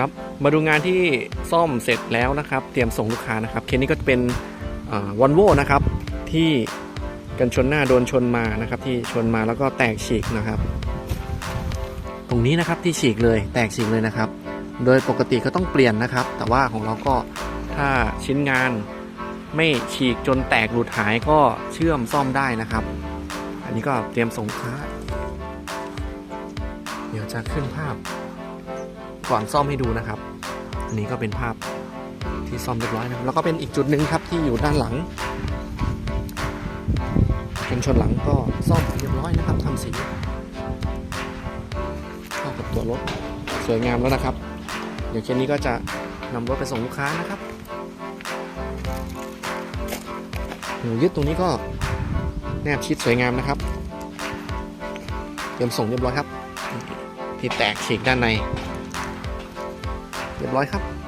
ครับ มาดูงานที่ซ่อมเสร็จแล้วนะครับ เตรียมส่งลูกค้านะครับ เคสนี้ก็จะเป็นวอลโวนะครับ ที่กันชนหน้าโดนชนมานะครับ ที่ชนมาแล้วก็แตกฉีกนะครับ ตรงนี้นะครับที่ฉีกเลยแตกฉีกเลยนะครับ โดยปกติก็ต้องเปลี่ยนนะครับ แต่ว่าของเราก็ถ้าชิ้นงานไม่ฉีกจนแตกหลุดหายก็เชื่อมซ่อมได้นะครับ อันนี้ก็เตรียมส่งลูกค้า เดี๋ยวจะขึ้นภาพ ก่อนซ่อมให้ดูนะครับ อันนี้ก็เป็นภาพที่ซ่อมเรียบร้อยนะครับแล้วก็เป็นอีกจุดหนึ่งครับที่อยู่ด้านหลังเป็นชนหลังก็ซ่อมเรียบร้อยนะครับทำสีเข้ากับตัวรถสวยงามแล้วนะครับ เดี๋ยวเคสนี้ก็จะนำรถไปส่งลูกค้านะครับหนูยึดตรงนี้ก็แนบชิดสวยงามนะครับ เตรียมส่งเรียบร้อยครับที่แตกฉีกด้านใน เรียบร้อยครับ